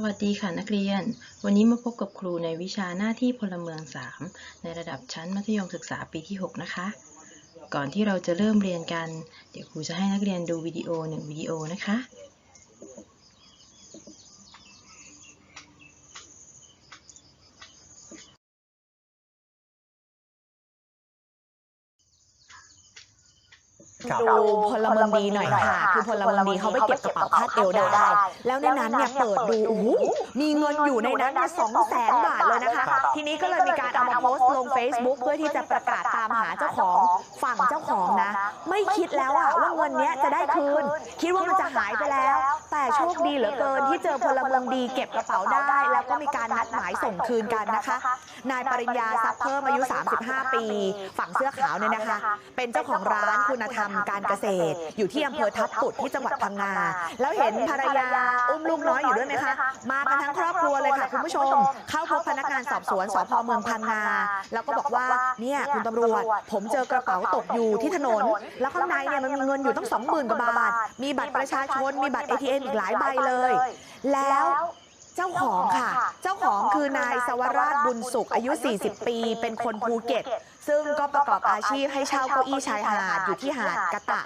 สวัสดีค่ะนักเรียน วันนี้มาพบกับครูในวิชาหน้าที่พลเมือง 3 ในระดับชั้นมัธยมศึกษาปีที่ 6 นะคะ ก่อนที่เราจะเริ่มเรียนกัน เดี๋ยวครูจะให้นักเรียนดูวิดีโอหนึ่งวิดีโอนะคะ ครับดูพลเมืองดีหน่อยค่ะ คือพลเมืองดีเขาไปเก็บกระเป๋าคาดเอวได้ แล้วในนั้นเนี่ยเปิดดูโอ้โหมีเงินอยู่ในนั้นเนี่ยสองแสนบาทเลยนะคะครับทีนี้ก็เลยมีการเอามาโพสต์ลง Facebook เพื่อที่จะประกาศตามหาเจ้าของฝั่งเจ้าของนะ ไม่คิดแล้วอะว่าเงินเนี้ยจะได้คืน คิดว่ามันจะหายไปแล้ว แต่โชคดีเหลือเกินที่เจอพลเมืองดีเก็บกระเป๋าได้ แล้วก็มีการนัดหมายส่งคืนกันนะคะ นายปริญญาทรัพย์เพิ่มอายุ 35 ปี ฝั่งเสื้อขาวเนี่ยนะคะ เป็นเจ้าของร้านคุณธรรมการเกษตร อยู่ที่อำเภอทับปุดที่จังหวัดพังงาแล้วเห็นภรรยาอุ้มลูกน้อยอยู่ด้วยไหมคะมากันทั้งครอบครัวเลยค่ะคุณผู้ชม เข้าพบพนักงานสอบสวนสพเมืองพังงาแล้วก็บอกว่าเนี่ยคุณตำรวจ ผมเจอกระเป๋าตกอยู่ที่ถนน แล้วข้างในเนี่ยมันมีเงินอยู่ตั้ง20,000กว่าบาท มีบัตรประชาชนมีบัตร ATM อีกหลายใบเลย แล้ว เจ้าของค่ะ เจ้าของคือนายสวราชบุญสุขอายุ 40 ปี เป็นคนภูเก็ต ซึ่งก็ประกอบอาชีพให้เช่าเก้าอี้ชายหาดอยู่ที่หาดกะตะ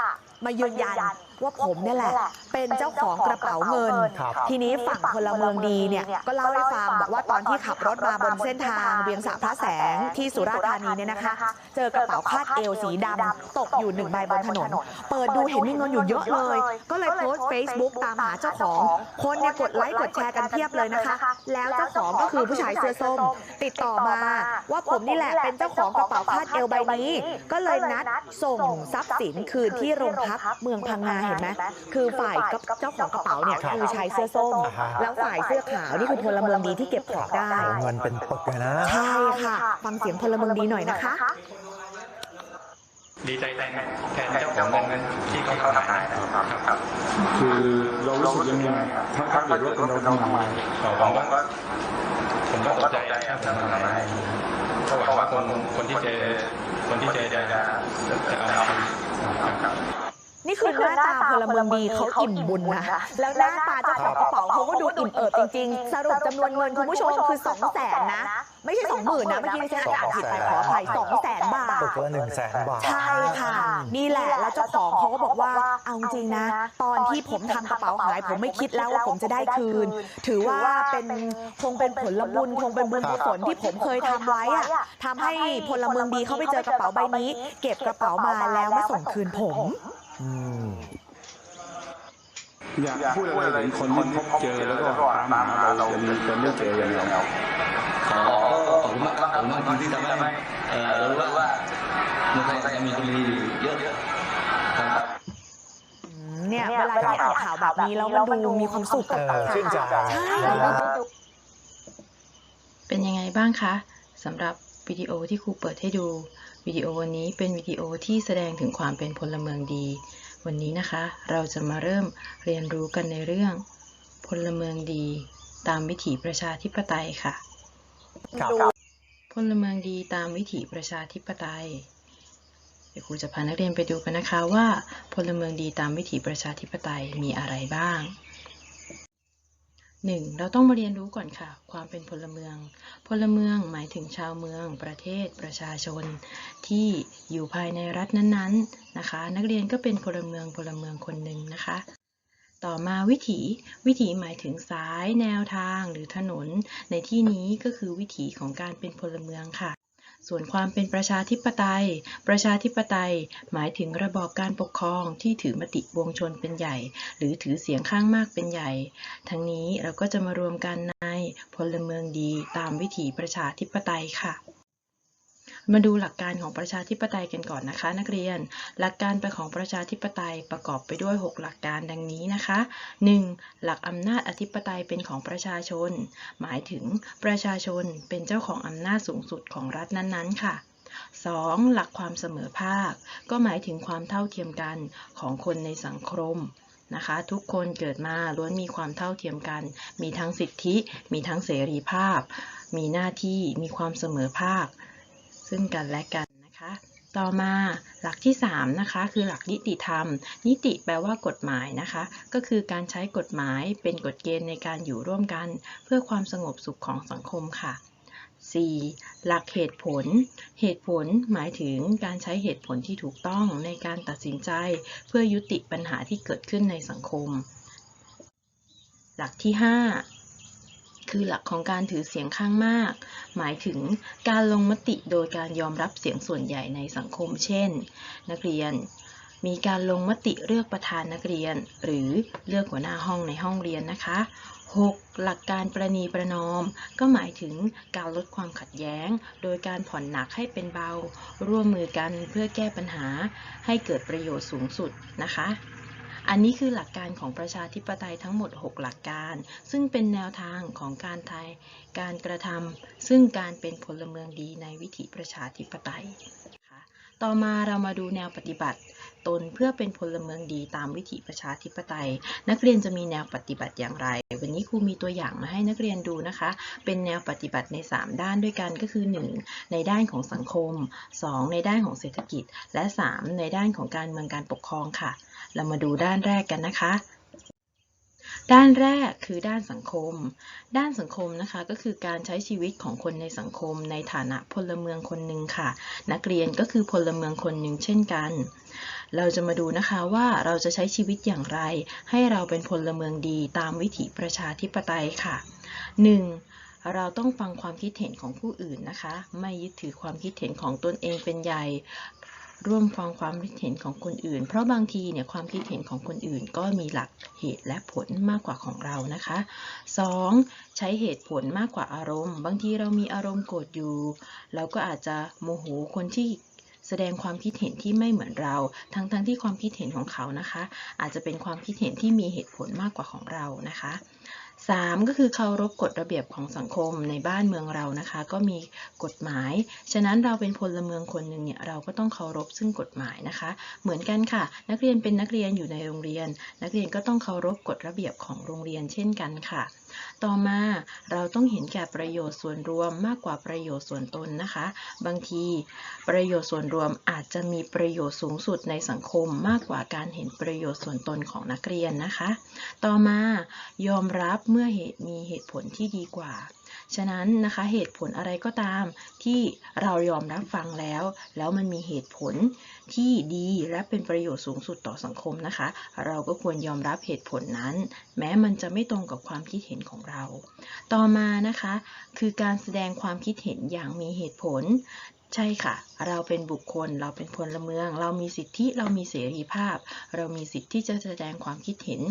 มายืนยัน ว่าผมเนี่ยแหละ เป็นเจ้าของกระเป๋าเงินครับทีนี้ฝั่งพลเมืองดีเนี่ยก็เล่าให้ฟังบอกว่าตอนที่ขับรถมาบนเส้นทางเวียงสะพระแสงที่สุราษฎร์ธานีเนี่ยนะคะ เจอกระเป๋าคาดเอวสีดำตกอยู่หนึ่งใบบนถนน เปิดดูเห็นมีเงินอยู่เยอะเลย ก็เลยโพสต์ Facebook ตามหาเจ้าของ คนเนี่ยกดไลค์กดแชร์กันเพียบเลยนะคะ แล้วเจ้าของก็คือผู้ชายเสื้อส้ม ติดต่อมาว่าผมนี่แหละเป็นเจ้าของกระเป๋าคาดเอวใบนี้ ก็เลยนัดส่งทรัพย์สินคืนที่โรงพักเมืองพังงาเห็นไหมคือฝ่ายกับเจ้าของกระเป๋าเนี่ยครับคือชายเสื้อส้มอ่าฮะแล้วฝ่ายเสื้อขาวนี่คือพลเมืองดีที่เก็บของได้เงินเป็นปึกเลยนะใช่ค่ะ ฟังเสียงพลเมืองดีหน่อยนะคะ ดีใจแทนแทนเจ้าของเงินที่เขาทำหายนะครับครับคือเรารู้สึกยังไงถ้าถ้าเกิดว่าเป็นเราทำทำไมผมก็ผมก็ตกใจครับทำทำไมเพราะหวังว่าคนคนที่เจอคนที่เจอจะจะเอาครับ นี่คือหน้าตาพลเมืองดีเขาอิ่มบุญนะแล้วหน้าตาเจ้าของกระเป๋าเขาก็ดูอิ่มเอิบจริงๆ สรุปจำนวนเงินคุณผู้ชมคือ2 0 0แสนนะ ไม่ใช่20,000นะเมื่อกี้ดิฉันอ่านผิดไปขออภัย2 0 0แสนบาทปึกละหนึ่งแสนบาท ใช่ค่ะ นี่แหละแล้วเจ้าของเขาก็บอกว่าเอาจริงนะ ตอนที่ผมทำกระเป๋าหาย ผมไม่คิดแล้วว่าผมจะได้คืน ถือว่าเป็นคงเป็นผลบุญคงเป็นบุญกุศลที่ผมเคยทำไว้อะทำให้พลเมืองดีเขาไปเจอกระเป๋าใบนี้ เก็บกระเป๋ามาแล้วมาส่งคืนผม อืมอยากพูดอะไรถึงคนที่พบเจอแล้วก็ตามหาเราจนจนได้เจออย่างเราขอขอบคุณมากครับผมมากที่ทำให้เอ่อเรารู้ว่าเมืองไทยยังมีคนดีอยู่เยอะครับเนี่ยเวลาที่อ่านข่าวแบบนี้แล้วมันดูมีความสุขเออะอชื่นใจใช่เป็นยังไงบ้างคะสำหรับ วิดีโอที่ครูเปิดให้ดูวิดีโอวันนี้เป็นวิดีโอที่แสดงถึงความเป็นพลเมืองดี วันนี้นะคะ เราจะมาเริ่มเรียนรู้กันในเรื่อง พลเมืองดี ตามวิถีประชาธิปไตยค่ะครับพลเมืองดีตามวิถีประชาธิปไตย เดี๋ยวครูจะพานักเรียนไปดูกันนะคะว่า พลเมืองดีตามวิถีประชาธิปไตยมีอะไรบ้าง 1. เราต้องมาเรียนรู้ก่อนค่ะ ความเป็นพลเมือง พลเมืองหมายถึงชาวเมือง ประเทศ ประชาชน ที่อยู่ภายในรัฐนั้นๆนะคะ นักเรียนก็เป็นพลเมืองพลเมืองคนหนึ่งนะคะ ต่อมาวิถี วิถีหมายถึงสาย แนวทาง หรือถนน ในที่นี้ก็คือวิถีของการเป็นพลเมืองค่ะ ส่วนความเป็นประชาธิปไตย ประชาธิปไตย หมายถึงระบอบการปกครองที่ถือมติปวงชนเป็นใหญ่ หรือถือเสียงข้างมากเป็นใหญ่ ทั้งนี้เราก็จะมารวมกันในพลเมืองดีตามวิถีประชาธิปไตยค่ะ มาดูหลักการของประชาธิปไตยกันก่อนนะคะ นักเรียน หลักการไปของประชาธิปไตยประกอบไปด้วย 6 หลักการดังนี้นะคะ 1. หลักอำนาจอธิปไตยเป็นของประชาชน หมายถึงประชาชนเป็นเจ้าของอำนาจสูงสุดของรัฐนั้นๆ ค่ะ 2. หลักความเสมอภาค ก็หมายถึงความเท่าเทียมกันของคนในสังคมนะคะทุกคนเกิดมาล้วนมีความเท่าเทียมกัน มีทั้งสิทธิ มีทั้งเสรีภาพ มีหน้าที่ มีความเสมอภาค ซึ่งกันและกันนะคะต่อมาหลักที่3นะคะคือหลักนิติธรรม นิติแปลว่ากฎหมายนะคะ ก็คือการใช้กฎหมายเป็นกฎเกณฑ์ในการอยู่ร่วมกัน เพื่อความสงบสุขของสังคมค่ะ 4. หลักเหตุผล เหตุผลหมายถึงการใช้เหตุผลที่ถูกต้องในการตัดสินใจ เพื่อยุติปัญหาที่เกิดขึ้นในสังคม หลักที่ 5 คือหลักของการถือเสียงข้างมาก หมายถึงการลงมติโดยการยอมรับเสียงส่วนใหญ่ในสังคม เช่น นักเรียน มีการลงมติเลือกประธานนักเรียน หรือเลือกหัวหน้าห้องในห้องเรียนนะคะ 6. หลักการประนีประนอม ก็หมายถึงการลดความขัดแย้ง โดยการผ่อนหนักให้เป็นเบา ร่วมมือกันเพื่อแก้ปัญหาให้เกิดประโยชน์สูงสุดนะคะ อันนี้คือหลักการของประชาธิปไตยทั้งหมด 6 หลักการ ซึ่งเป็นแนวทางของการไทยการกระทำซึ่งการเป็นพลเมืองดีในวิถีประชาธิปไตยนะคะต่อมาเรามาดูแนวปฏิบัติ ตนเพื่อเป็นพลเมืองดีตามวิถีประชาธิปไตย นักเรียนจะมีแนวปฏิบัติอย่างไร วันนี้ครูมีตัวอย่างมาให้นักเรียนดูนะคะ เป็นแนวปฏิบัติใน 3 ด้านด้วยกันก็คือ 1. ในด้านของสังคม 2. ในด้านของเศรษฐกิจ และ 3. ในด้านของการเมืองการปกครองค่ะ เรามาดูด้านแรกกันนะคะ ด้านแรกคือด้านสังคม ด้านสังคมนะคะก็คือการใช้ชีวิตของคนในสังคม ในฐานะพลเมืองคนหนึ่งค่ะ นักเรียนก็คือพลเมืองคนหนึ่งเช่นกัน เราจะมาดูนะคะว่าเราจะใช้ชีวิตอย่างไร ให้เราเป็นพลเมืองดีตามวิถีประชาธิปไตยค่ะ 1. เราต้องฟังความคิดเห็นของผู้อื่นนะคะ ไม่ยึดถือความคิดเห็นของตนเองเป็นใหญ่ ร่วมฟังความคิดเห็นของคนอื่น เพราะบางทีเนี่ยความคิดเห็นของคนอื่น ก็มีหลักเหตุและผลมากกว่าของเรานะคะ 2. ใช้เหตุผลมากกว่าอารมณ์ บางทีเรามีอารมณ์โกรธอยู่ เราก็อาจจะโมโหคนที่แสดงความคิดเห็นที่ไม่เหมือนเรา ทั้งๆทที่ความคิดเห็นของเขานะคะ อาจจะเป็นความคิดเห็นที่มีเหตุผลมากกว่าของเรานะคะ 3. ก็คือเคารพกฎระเบียบของสังคมในบ้านเมืองเรานะคะ ก็มีกฎหมาย ฉะนั้นเราเป็นพลเมืองคนหนึ่งเนี่ยเราก็ต้องเคารพซึ่งกฎหมายนะคะ เหมือนกันค่ะ นักเรียนเป็นนักเรียนอยู่ในโรงเรียน นักเรียนก็ต้องเคารพกฎระเบียบของโรงเรียนเช่นกันค่ะ ต่อมาเราต้องเห็นแก่ประโยชน์ส่วนรวมมากกว่าประโยชน์ส่วนตนนะคะ บางทีประโยชน์ส่วนรวมอาจจะมีประโยชน์สูงสุดในสังคมมากกว่าการเห็นประโยชน์ส่วนตนของนักเรียนนะคะ ต่อมายอมรับเมื่อเหตุมีเหตุผลที่ดีกว่า ฉะนั้นนะคะเหตุผลอะไรก็ตามที่เรายอมรับฟังแล้ว แล้วมันมีเหตุผลที่ดีและเป็นประโยชน์สูงสุดต่อสังคมนะคะ เราก็ควรยอมรับเหตุผลนั้น แม้มันจะไม่ตรงกับความคิดเห็นของเรา ต่อมานะคะ คือการแสดงความคิดเห็นอย่างมีเหตุผลใช่ค่ะ เราเป็นบุคคล เราเป็นพลเมือง เรามีสิทธิ เรามีเสรีภาพ เรามีสิทธิที่จะแสดงความคิดเห็น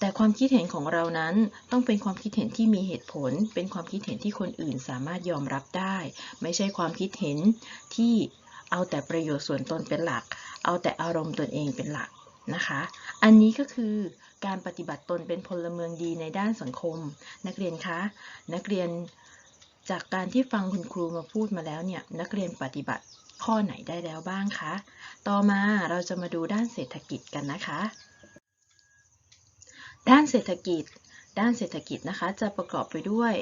แต่ความคิดเห็นของเรานั้นต้องเป็นความคิดเห็นที่มีเหตุผล เป็นความคิดเห็นที่คนอื่นสามารถยอมรับได้ ไม่ใช่ความคิดเห็นที่เอาแต่ประโยชน์ส่วนตนเป็นหลัก เอาแต่อารมณ์ตนเองเป็นหลักนะคะ อันนี้ก็คือการปฏิบัติตนเป็นพลเมืองดีในด้านสังคม นักเรียนคะ นักเรียนจากการที่ฟังคุณครูมาพูดมาแล้วเนี่ย นักเรียนปฏิบัติข้อไหนได้แล้วบ้างคะ ต่อมาเราจะมาดูด้านเศรษฐกิจกันนะคะ ด้านเศรษฐกิจ ด้านเศรษฐกิจนะคะ จะประกอบไปด้วย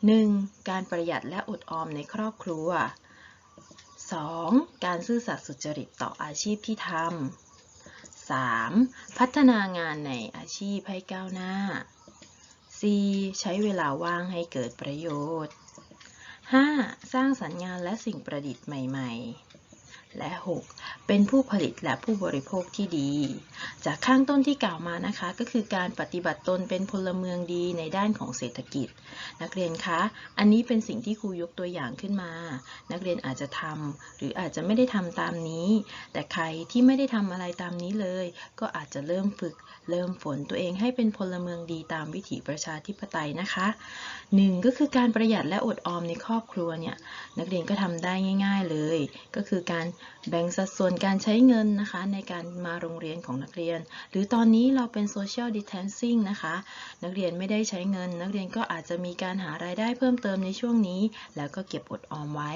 1. การประหยัดและอดออมในครอบครัว 2. การซื่อสัตย์สุจริตต่ออาชีพที่ทำ 3. พัฒนางานในอาชีพให้ก้าวหน้า 4. ใช้เวลาว่างให้เกิดประโยชน์ 5. สร้างสรรค์งานและสิ่งประดิษฐ์ใหม่ ๆ และ 6. เป็นผู้ผลิตและผู้บริโภคที่ดี จากข้างต้นที่กล่าวมานะคะ ก็คือการปฏิบัติตนเป็นพลเมืองดีในด้านของเศรษฐกิจ นักเรียนคะ อันนี้เป็นสิ่งที่ครูยกตัวอย่างขึ้นมา นักเรียนอาจจะทำหรืออาจจะไม่ได้ทำตามนี้ แต่ใครที่ไม่ได้ทำอะไรตามนี้เลย ก็อาจจะเริ่มฝึก เริ่มฝนตัวเองให้เป็นพลเมืองดีตามวิถีประชาธิปไตยนะคะหนึ่งก็คือการประหยัดและอดออมในครอบครัวเนี่ยนักเรียนก็ทำได้ง่าย ๆเลย ก็คือการแบ่งสัดส่วนการใช้เงินนะคะในการมาโรงเรียนของนักเรียน หรือตอนนี้เราเป็น social distancing นะคะ นักเรียนไม่ได้ใช้เงิน นักเรียนก็อาจจะมีการหารายได้เพิ่มเติมในช่วงนี้ แล้วก็เก็บอดออมไว้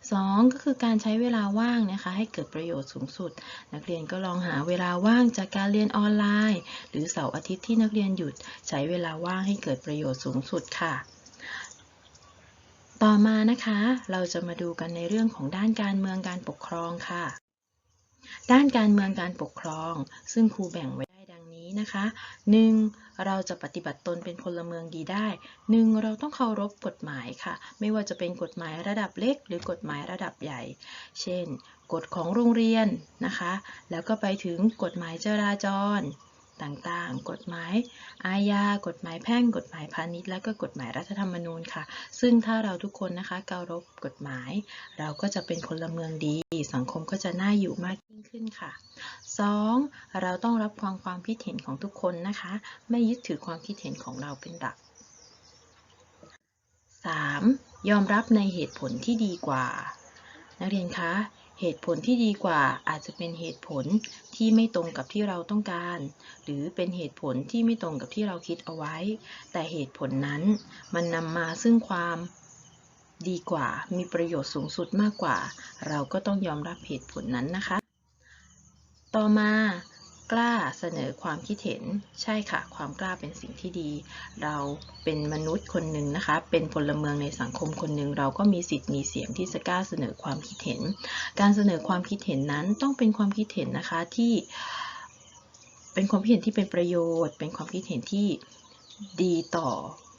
2 ก็คือการใช้เวลาว่างนะคะ ให้เกิดประโยชน์สูงสุด นักเรียนก็ลองหาเวลาว่างจากการเรียนออนไลน์ หรือเสาร์อาทิตย์ที่นักเรียนหยุด ใช้เวลาว่างให้เกิดประโยชน์สูงสุดค่ะ ต่อมานะคะ เราจะมาดูกันในเรื่องของด้านการเมืองการปกครองค่ะ ด้านการเมืองการปกครอง ซึ่งครูแบ่งไว้ได้ดังนี้นะคะ 1. เราจะปฏิบัติตนเป็นพลเมืองดีได้ 1. เราต้องเคารพกฎหมายค่ะ ไม่ว่าจะเป็นกฎหมายระดับเล็ก หรือกฎหมายระดับใหญ่ เช่น กฎของโรงเรียนนะคะ แล้วก็ไปถึงกฎหมายจราจร ต่างๆ กฎหมายอาญา กฎหมายแพ่ง กฎหมายพาณิชย์ และก็กฎหมายรัฐธรรมนูญค่ะ ซึ่งถ้าเราทุกคนนะคะเคารพกฎหมาย เราก็จะเป็นพละเมืองดี สังคมก็จะน่าอยู่มากยิ่งขึ้นค่ะ 2. เราต้องรับฟังความคิดเห็นของทุกคนนะคะ ไม่ยึดถือความคิดเห็นของเราเป็นหลัก 3. ยอมรับในเหตุผลที่ดีกว่า นักเรียนคะ เหตุผลที่ดีกว่าอาจจะเป็นเหตุผลที่ไม่ตรงกับที่เราต้องการ หรือเป็นเหตุผลที่ไม่ตรงกับที่เราคิดเอาไว้ แต่เหตุผลนั้นมันนำมาซึ่งความดีกว่า มีประโยชน์สูงสุดมากกว่า เราก็ต้องยอมรับเหตุผลนั้นนะคะ ต่อมา กล้าเสนอความคิดเห็นใช่ค่ะ ความกล้าเป็นสิ่งที่ดี เราเป็นมนุษย์คนหนึ่งนะคะ เป็นพลเมืองในสังคมคนหนึ่งเราก็มีสิทธิ์มีเสียงที่จะกล้าเสนอความคิดเห็น การเสนอความคิดเห็นนั้นต้องเป็นความคิดเห็นนะคะที่เป็นความคิดเห็นที่เป็นประโยชน์ เป็นความคิดเห็นที่ดีต่อ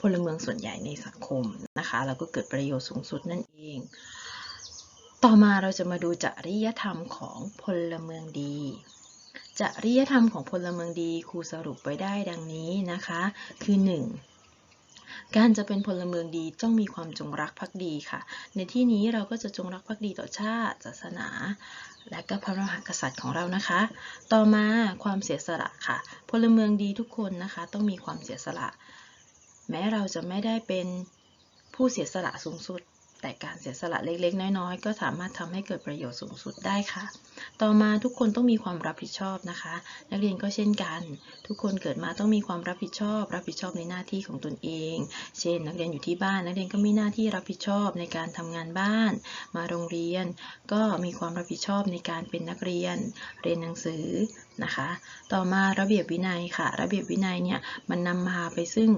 พลเมืองส่วนใหญ่ในสังคมนะคะแล้วก็เกิดประโยชน์สูงสุดนั่นเอง ต่อมาเราจะมาดูจริยธรรมของพลเมืองดี จริยธรรมของพลเมืองดีครูสรุปไว้ได้ดังนี้นะคะ คือ 1. การจะเป็นพลเมืองดีต้องมีความจงรักภักดีค่ะ ในที่นี้เราก็จะจงรักภักดีต่อชาติ ศาสนา และก็พระมหากษัตริย์ของเรานะคะ ต่อมาความเสียสละค่ะ พลเมืองดีทุกคนนะคะ ต้องมีความเสียสละ แม้เราจะไม่ได้เป็นผู้เสียสละสูงสุด แต่การเสียสละเล็กๆ น้อยๆ ก็สามารถทำให้เกิดประโยชน์สูงสุดได้ค่ะ ต่อมาทุกคนต้องมีความรับผิดชอบนะคะ นักเรียนก็เช่นกัน ทุกคนเกิดมาต้องมีความรับผิดชอบ รับผิดชอบในหน้าที่ของตนเอง เช่น นักเรียนอยู่ที่บ้าน นักเรียนก็มีหน้าที่รับผิดชอบในการทำงานบ้าน มาโรงเรียน ก็มีความรับผิดชอบในการเป็นนักเรียน เรียนหนังสือนะคะ ต่อมาระเบียบวินัยค่ะ ระเบียบวินัยเนี่ยมันนำมาไปซึ่ง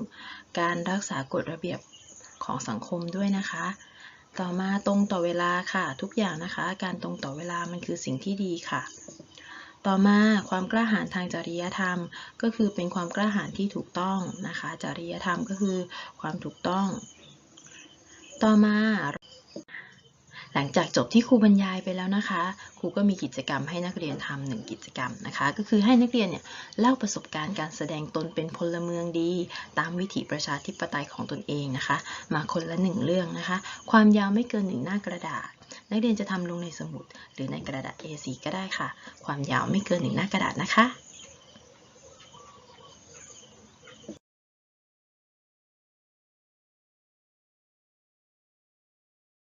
การรักษากฎระเบียบของสังคมด้วยนะคะ ต่อมาตรงต่อเวลาค่ะ ทุกอย่างนะคะ การตรงต่อเวลามันคือสิ่งที่ดีค่ะ ต่อมาความกล้าหาญทางจริยธรรม ก็คือเป็นความกล้าหาญที่ถูกต้องนะคะ จริยธรรมก็คือความถูกต้อง ต่อมา หลังจากจบที่ครูบรรยายไปแล้วนะคะ ครูก็มีกิจกรรมให้นักเรียนทำหนึ่งกิจกรรมนะคะ ก็คือให้นักเรียนเนี่ยเล่าประสบการณ์การแสดงตนเป็นพลเมืองดี ตามวิถีประชาธิปไตยของตนเองนะคะ มาคนละหนึ่งเรื่องนะคะ ความยาวไม่เกินหนึ่งหน้ากระดาษ นักเรียนจะทำลงในสมุด หรือในกระดาษ A4 ก็ได้ค่ะ ความยาวไม่เกินหนึ่งหน้ากระดาษนะคะ